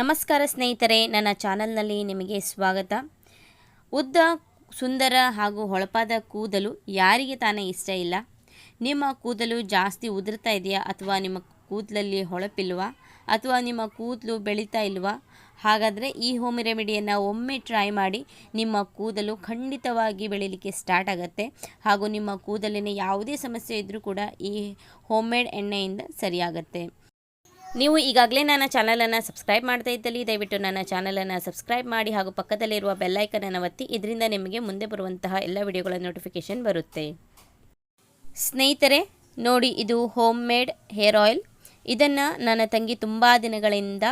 ನಮಸ್ಕಾರ ಸ್ನೇಹಿತರೆ, ನನ್ನ ಚಾನಲ್ನಲ್ಲಿ ನಿಮಗೆ ಸ್ವಾಗತ. ಉದ್ದ, ಸುಂದರ ಹಾಗೂ ಹೊಳಪಾದ ಕೂದಲು ಯಾರಿಗೆ ತಾನೇ ಇಷ್ಟ ಇಲ್ಲ? ನಿಮ್ಮ ಕೂದಲು ಜಾಸ್ತಿ ಉದುರ್ತಾ ಇದೆಯಾ ಅಥವಾ ನಿಮ್ಮ ಕೂದಲಲ್ಲಿ ಹೊಳಪಿಲ್ವಾ? ಅಥವಾ ನಿಮ್ಮ ಕೂದಲು ಬೆಳೀತಾ ಇಲ್ವಾ? ಹಾಗಾದರೆ ಈ ಹೋಮ್ ರೆಮಿಡಿಯನ್ನು ಒಮ್ಮೆ ಟ್ರೈ ಮಾಡಿ ನಿಮ್ಮ ಕೂದಲು ಖಂಡಿತವಾಗಿ ಬೆಳೀಲಿಕ್ಕೆ ಸ್ಟಾರ್ಟ್ ಆಗುತ್ತೆ. ಹಾಗೂ ನಿಮ್ಮ ಕೂದಲಿನ ಯಾವುದೇ ಸಮಸ್ಯೆ ಇದ್ದರೂ ಕೂಡ ಈ ಹೋಮ್ ಮೇಡ್ ಎಣ್ಣೆಯಿಂದ ಸರಿಯಾಗುತ್ತೆ. ನೀವು ಈಗಾಗಲೇ ನನ್ನ ಚಾನಲನ್ನು ಸಬ್ಸ್ಕ್ರೈಬ್ ಮಾಡ್ತಾ ಇದ್ದಲ್ಲಿ, ದಯವಿಟ್ಟು ನನ್ನ ಚಾನಲನ್ನು ಸಬ್ಸ್ಕ್ರೈಬ್ ಮಾಡಿ ಹಾಗೂ ಪಕ್ಕದಲ್ಲಿರುವ ಬೆಲ್ಲೈಕನನ್ನು ಒತ್ತಿ, ಇದರಿಂದ ನಿಮಗೆ ಮುಂದೆ ಬರುವಂತಹ ಎಲ್ಲ ವಿಡಿಯೋಗಳ ನೋಟಿಫಿಕೇಷನ್ ಬರುತ್ತೆ. ಸ್ನೇಹಿತರೆ, ನೋಡಿ ಇದು ಹೋಮ್ ಮೇಡ್ ಹೇರ್ ಆಯಿಲ್ ಇದನ್ನು ನನ್ನ ತಂಗಿ ತುಂಬ ದಿನಗಳಿಂದ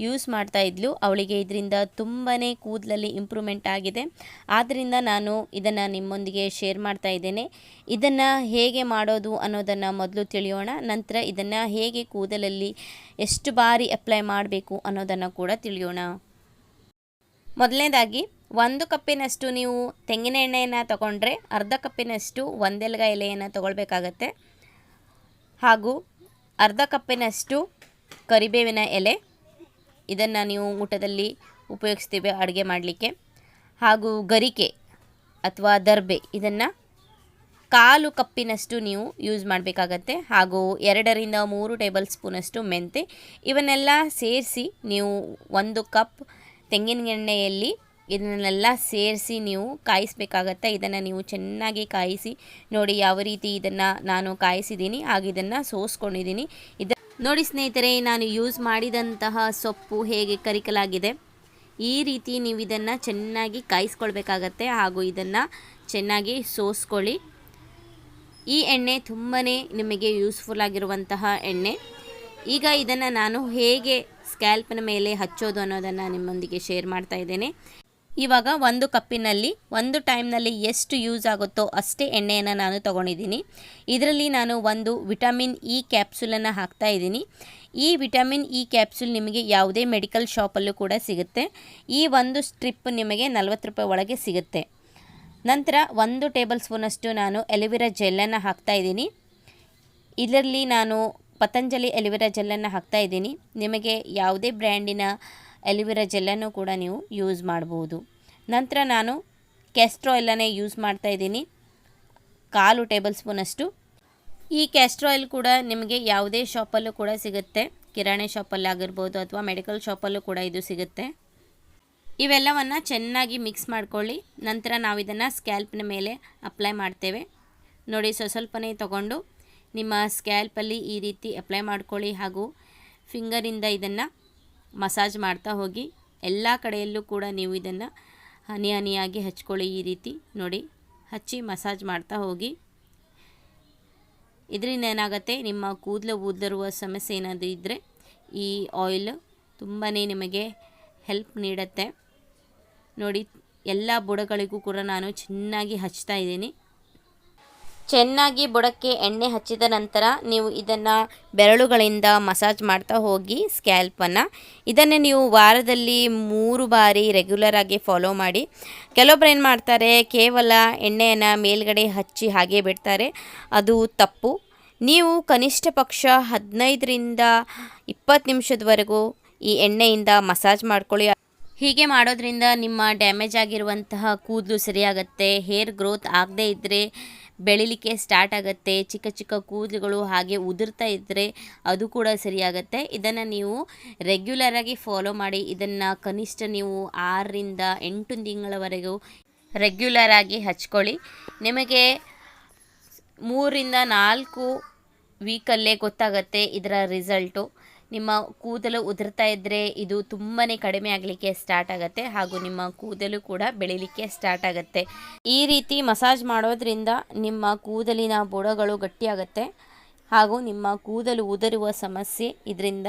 ಯೂಸ್ ಮಾಡ್ತಾ ಇದ್ಲು. ಅವಳಿಗೆ ಇದರಿಂದ ತುಂಬಾ ಕೂದಲಲ್ಲಿ ಇಂಪ್ರೂವ್ಮೆಂಟ್ ಆಗಿದೆ. ಆದ್ದರಿಂದ ನಾನು ಇದನ್ನು ನಿಮ್ಮೊಂದಿಗೆ ಶೇರ್ ಮಾಡ್ತಾ ಇದ್ದೇನೆ. ಇದನ್ನು ಹೇಗೆ ಮಾಡೋದು ಅನ್ನೋದನ್ನು ಮೊದಲು ತಿಳಿಯೋಣ. ನಂತರ ಇದನ್ನು ಹೇಗೆ ಕೂದಲಲ್ಲಿ ಎಷ್ಟು ಬಾರಿ ಅಪ್ಲೈ ಮಾಡಬೇಕು ಅನ್ನೋದನ್ನು ಕೂಡ ತಿಳಿಯೋಣ. ಮೊದಲನೇದಾಗಿ, ಒಂದು ಕಪ್ಪಿನಷ್ಟು ನೀವು ತೆಂಗಿನ ಎಣ್ಣೆಯನ್ನು ತಗೊಂಡ್ರೆ ಅರ್ಧ ಕಪ್ಪಿನಷ್ಟು ಒಂದೆಲ್ಗ ಎಲೆಯನ್ನು ತಗೊಳ್ಬೇಕಾಗತ್ತೆ. ಹಾಗೂ ಅರ್ಧ ಕಪ್ಪಿನಷ್ಟು ಕರಿಬೇವಿನ ಎಲೆ. ಇದನ್ನು ನೀವು ಊಟದಲ್ಲಿ ಉಪಯೋಗಿಸ್ತೀವಿ ಅಡುಗೆ ಮಾಡಲಿಕ್ಕೆ. ಹಾಗೂ ಗರಿಕೆ ಅಥವಾ ದರ್ಬೆ ಇದನ್ನು ಕಾಲು ಕಪ್ಪಿನಷ್ಟು ನೀವು ಯೂಸ್ ಮಾಡಬೇಕಾಗತ್ತೆ. ಹಾಗೂ ಎರಡರಿಂದ ಮೂರು ಟೇಬಲ್ ಸ್ಪೂನಷ್ಟು ಮೆಂತೆ. ಇವನ್ನೆಲ್ಲ ಸೇರಿಸಿ ನೀವು ಒಂದು ಕಪ್ ತೆಂಗಿನ ಎಣ್ಣೆಯಲ್ಲಿ ಇದನ್ನೆಲ್ಲ ಸೇರಿಸಿ ನೀವು ಕಾಯಿಸಬೇಕಾಗತ್ತೆ. ಇದನ್ನು ನೀವು ಚೆನ್ನಾಗಿ ಕಾಯಿಸಿ ನೋಡಿ ಯಾವ ರೀತಿ ಇದನ್ನು ನಾನು ಕಾಯಿಸಿದ್ದೀನಿ. ಹಾಗೆ ಇದನ್ನು ಸೋಸ್ಕೊಂಡಿದ್ದೀನಿ. ಇದು ನೋಡಿ ಸ್ನೇಹಿತರೆ, ನಾನು ಯೂಸ್ ಮಾಡಿದಂತಹ ಸೊಪ್ಪು ಹೇಗೆ ಕರಿಕಲಾಗಿದೆ. ಈ ರೀತಿ ನೀವು ಇದನ್ನು ಚೆನ್ನಾಗಿ ಕಾಯಿಸ್ಕೊಳ್ಬೇಕಾಗತ್ತೆ ಹಾಗೂ ಇದನ್ನು ಚೆನ್ನಾಗಿ ಸೋಸ್ಕೊಳ್ಳಿ. ಈ ಎಣ್ಣೆ ತುಂಬಾ ನಿಮಗೆ ಯೂಸ್ಫುಲ್ ಆಗಿರುವಂತಹ ಎಣ್ಣೆ. ಈಗ ಇದನ್ನು ನಾನು ಹೇಗೆ ಸ್ಕ್ಯಾಲ್ಪ್ನ ಮೇಲೆ ಹಚ್ಚೋದು ಅನ್ನೋದನ್ನು ನಿಮ್ಮೊಂದಿಗೆ ಶೇರ್ ಮಾಡ್ತಾ ಇದ್ದೇನೆ. ಇವಾಗ ಒಂದು ಕಪ್ಪಿನಲ್ಲಿ, ಒಂದು ಟೈಮ್ನಲ್ಲಿ ಎಷ್ಟು ಯೂಸ್ ಆಗುತ್ತೋ ಅಷ್ಟೇ ಎಣ್ಣೆಯನ್ನು ನಾನು ತೊಗೊಂಡಿದ್ದೀನಿ. ಇದರಲ್ಲಿ ನಾನು ಒಂದು ವಿಟಮಿನ್ ಇ ಕ್ಯಾಪ್ಸುಲನ್ನು ಹಾಕ್ತಾ ಇದ್ದೀನಿ. ಈ ವಿಟಮಿನ್ ಇ ಕ್ಯಾಪ್ಸುಲ್ ನಿಮಗೆ ಯಾವುದೇ ಮೆಡಿಕಲ್ ಶಾಪಲ್ಲೂ ಕೂಡ ಸಿಗುತ್ತೆ. ಈ ಒಂದು ಸ್ಟ್ರಿಪ್ ನಿಮಗೆ ನಲವತ್ತು ರೂಪಾಯಿ ಒಳಗೆ ಸಿಗುತ್ತೆ. ನಂತರ ಒಂದು ಟೇಬಲ್ ಸ್ಪೂನಷ್ಟು ನಾನು ಎಲಿವಿರಾ ಜೆಲ್ಲನ್ನು ಹಾಕ್ತಾ ಇದ್ದೀನಿ. ಇದರಲ್ಲಿ ನಾನು ಪತಂಜಲಿ ಎಲಿವಿರಾ ಜೆಲ್ಲನ್ನು ಹಾಕ್ತಾ ಇದ್ದೀನಿ. ನಿಮಗೆ ಯಾವುದೇ ಬ್ರ್ಯಾಂಡಿನ ಎಲಿವಿರಾ ಜೆಲ್ಲನ್ನು ಕೂಡ ನೀವು ಯೂಸ್ ಮಾಡ್ಬೋದು. ನಂತರ ನಾನು ಕ್ಯಾಸ್ಟ್ರಾಯಿಲನ್ನೇ ಯೂಸ್ ಮಾಡ್ತಾ ಇದ್ದೀನಿ. ಕಾಲು ಟೇಬಲ್ ಸ್ಪೂನಷ್ಟು ಈ ಕ್ಯಾಸ್ಟ್ರಾಯಿಲ್ ಕೂಡ ನಿಮಗೆ ಯಾವುದೇ ಶಾಪಲ್ಲೂ ಕೂಡ ಸಿಗುತ್ತೆ. ಕಿರಾಣಿ ಶಾಪಲ್ಲಿ ಆಗಿರ್ಬೋದು ಅಥವಾ ಮೆಡಿಕಲ್ ಶಾಪಲ್ಲೂ ಕೂಡ ಇದು ಸಿಗುತ್ತೆ. ಇವೆಲ್ಲವನ್ನು ಚೆನ್ನಾಗಿ ಮಿಕ್ಸ್ ಮಾಡ್ಕೊಳ್ಳಿ. ನಂತರ ನಾವು ಇದನ್ನು ಸ್ಕ್ಯಾಲ್ಪ್ನ ಮೇಲೆ ಅಪ್ಲೈ ಮಾಡ್ತೇವೆ. ನೋಡಿ ಸ್ವ ಸ್ವಲ್ಪನೇ ತಗೊಂಡು ನಿಮ್ಮ ಸ್ಕ್ಯಾಲ್ಪಲ್ಲಿ ಈ ರೀತಿ ಅಪ್ಲೈ ಮಾಡ್ಕೊಳ್ಳಿ ಹಾಗೂ ಫಿಂಗರಿಂದ ಇದನ್ನು ಮಸಾಜ್ ಮಾಡ್ತಾ ಹೋಗಿ ಎಲ್ಲ ಕಡೆಯಲ್ಲೂ ಕೂಡ ನೀವು ಇದನ್ನು ಹನಿ ಹನಿಯಾಗಿ ಹಚ್ಕೊಳ್ಳಿ ಈ ರೀತಿ ನೋಡಿ. ಹಚ್ಚಿ ಮಸಾಜ್ ಮಾಡ್ತಾ ಹೋಗಿ. ಇದರಿಂದ ಏನಾಗುತ್ತೆ, ನಿಮ್ಮ ಕೂದಲು ಉದುರುವ ಸಮಸ್ಯೆ ಏನಾದರೂ ಇದ್ದರೆ ಈ ಆಯಿಲ್ ತುಂಬಾ ನಿಮಗೆ ಹೆಲ್ಪ್ ನೀಡುತ್ತೆ. ನೋಡಿ, ಎಲ್ಲ ಬುಡಗಳಿಗೂ ಕೂಡ ನಾನು ಚೆನ್ನಾಗಿ ಹಚ್ತಾ ಇದ್ದೀನಿ. ಚೆನ್ನಾಗಿ ಬುಡಕ್ಕೆ ಎಣ್ಣೆ ಹಚ್ಚಿದ ನಂತರ ನೀವು ಇದನ್ನು ಬೆರಳುಗಳಿಂದ ಮಸಾಜ್ ಮಾಡ್ತಾ ಹೋಗಿ ಸ್ಕ್ಯಾಲ್ಪನ್ನು. ಇದನ್ನೇ ನೀವು ವಾರದಲ್ಲಿ ಮೂರು ಬಾರಿ ರೆಗ್ಯುಲರ್ ಆಗಿ ಫಾಲೋ ಮಾಡಿ. ಕೆಲವೊಬ್ಬರು ಏನು ಮಾಡ್ತಾರೆ, ಕೇವಲ ಎಣ್ಣೆಯನ್ನು ಮೇಲ್ಗಡೆ ಹಚ್ಚಿ ಹಾಗೆ ಬಿಡ್ತಾರೆ. ಅದು ತಪ್ಪು. ನೀವು ಕನಿಷ್ಠ ಪಕ್ಷ ಹದಿನೈದರಿಂದ ಇಪ್ಪತ್ತು ನಿಮಿಷದವರೆಗೂ ಈ ಎಣ್ಣೆಯಿಂದ ಮಸಾಜ್ ಮಾಡ್ಕೊಳ್ಳಿ. ಹೀಗೆ ಮಾಡೋದ್ರಿಂದ ನಿಮ್ಮ ಡ್ಯಾಮೇಜ್ ಆಗಿರುವಂತಹ ಕೂದಲು ಸರಿಯಾಗುತ್ತೆ, ಹೇರ್ ಗ್ರೋತ್ ಆಗದೇ ಇದ್ದರೆ ಬೆಳಿಲಿಕ್ಕೆ ಸ್ಟಾರ್ಟ್ ಆಗುತ್ತೆ. ಚಿಕ್ಕ ಚಿಕ್ಕ ಕೂದಲುಗಳು ಹಾಗೆ ಉದುರ್ತಾ ಇದ್ದರೆ ಅದು ಕೂಡ ಸರಿಯಾಗುತ್ತೆ. ಇದನ್ನು ನೀವು ರೆಗ್ಯುಲರಾಗಿ ಫಾಲೋ ಮಾಡಿ, ಇದನ್ನು ಕನಿಷ್ಠ ನೀವು ಆರರಿಂದ ಎಂಟು ತಿಂಗಳವರೆಗೂ ರೆಗ್ಯುಲರಾಗಿ ಹಚ್ಕೊಳ್ಳಿ. ನಿಮಗೆ ಮೂರಿಂದ ನಾಲ್ಕು ವೀಕಲ್ಲೇ ಗೊತ್ತಾಗುತ್ತೆ ಇದರ ರಿಸಲ್ಟು ನಿಮ್ಮ ಕೂದಲು ಉದುರ್ತಾ ಇದ್ದರೆ ಇದು ತುಂಬಾ ಕಡಿಮೆ ಆಗಲಿಕ್ಕೆ ಸ್ಟಾರ್ಟ್ ಆಗುತ್ತೆ ಹಾಗೂ ನಿಮ್ಮ ಕೂದಲು ಕೂಡ ಬೆಳಿಲಿಕ್ಕೆ ಸ್ಟಾರ್ಟ್ ಆಗುತ್ತೆ. ಈ ರೀತಿ ಮಸಾಜ್ ಮಾಡೋದ್ರಿಂದ ನಿಮ್ಮ ಕೂದಲಿನ ಬುಡಗಳು ಗಟ್ಟಿಯಾಗುತ್ತೆ ಹಾಗೂ ನಿಮ್ಮ ಕೂದಲು ಉದುರುವ ಸಮಸ್ಯೆ ಇದರಿಂದ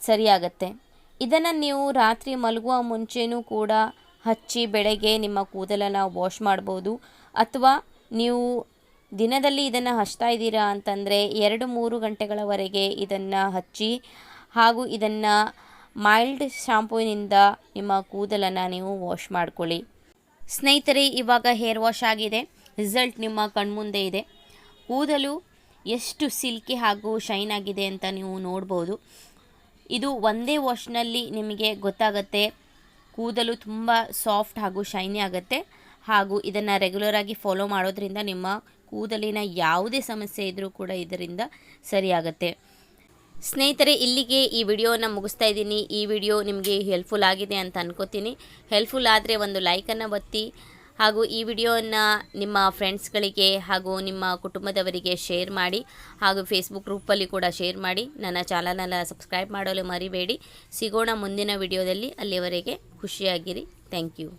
ಸರಿಯಾಗತ್ತೆ. ಇದನ್ನು ನೀವು ರಾತ್ರಿ ಮಲಗುವ ಮುಂಚೆನೂ ಕೂಡ ಹಚ್ಚಿ ಬೆಳಗ್ಗೆ ನಿಮ್ಮ ಕೂದಲನ್ನು ವಾಶ್ ಮಾಡ್ಬೋದು. ಅಥವಾ ನೀವು ದಿನದಲ್ಲಿ ಇದನ್ನು ಹಚ್ತಾ ಇದ್ದೀರಾ ಅಂತಂದರೆ ಎರಡು ಮೂರು ಗಂಟೆಗಳವರೆಗೆ ಇದನ್ನು ಹಚ್ಚಿ ಹಾಗೂ ಇದನ್ನು ಮೈಲ್ಡ್ ಶಾಂಪೂನಿಂದ ನಿಮ್ಮ ಕೂದಲನ್ನು ನೀವು ವಾಶ್ ಮಾಡ್ಕೊಳ್ಳಿ. ಸ್ನೇಹಿತರೆ, ಇವಾಗ ಹೇರ್ ವಾಶ್ ಆಗಿದೆ. ರಿಸಲ್ಟ್ ನಿಮ್ಮ ಕಣ್ಮುಂದೆ ಇದೆ. ಕೂದಲು ಎಷ್ಟು ಸಿಲ್ಕಿ ಹಾಗೂ ಶೈನ್ ಆಗಿದೆ ಅಂತ ನೀವು ನೋಡ್ಬೋದು. ಇದು ಒಂದೇ ವಾಶ್ನಲ್ಲಿ ನಿಮಗೆ ಗೊತ್ತಾಗುತ್ತೆ. ಕೂದಲು ತುಂಬ ಸಾಫ್ಟ್ ಹಾಗೂ ಶೈನಿ ಆಗುತ್ತೆ. ಹಾಗೂ ಇದನ್ನು ರೆಗ್ಯುಲರಾಗಿ ಫಾಲೋ ಮಾಡೋದ್ರಿಂದ ನಿಮ್ಮ ಕೂದಲಿನ ಯಾವುದೇ ಸಮಸ್ಯೆ ಇದ್ದರೂ ಕೂಡ ಇದರಿಂದ ಸರಿಯಾಗತ್ತೆ. ಸ್ನೇಹಿತರೆ, ಇಲ್ಲಿಗೆ ಈ ವಿಡಿಯೋನ ಮುಗಿಸ್ತಾ ಇದ್ದೀನಿ. ಈ ವಿಡಿಯೋ ನಿಮಗೆ ಹೆಲ್ಪ್ಫುಲ್ ಆಗಿದೆ ಅಂತ ಅನ್ಕೋತೀನಿ. ಹೆಲ್ಪ್ಫುಲ್ ಆದರೆ ಒಂದು ಲೈಕನ್ನು ಒತ್ತಿ, ಹಾಗೂ ಈ ವಿಡಿಯೋವನ್ನು ನಿಮ್ಮ ಫ್ರೆಂಡ್ಸ್ಗಳಿಗೆ ಹಾಗೂ ನಿಮ್ಮ ಕುಟುಂಬದವರಿಗೆ ಶೇರ್ ಮಾಡಿ, ಹಾಗೂ ಫೇಸ್ಬುಕ್ ಗ್ರೂಪಲ್ಲಿ ಕೂಡ ಶೇರ್ ಮಾಡಿ. ನನ್ನ ಚಾನಲನ್ನು ಸಬ್ಸ್ಕ್ರೈಬ್ ಮಾಡಲು ಮರಿಬೇಡಿ. ಸಿಗೋಣ ಮುಂದಿನ ವಿಡಿಯೋದಲ್ಲಿ. ಅಲ್ಲಿವರೆಗೆ ಖುಷಿಯಾಗಿರಿ. Thank you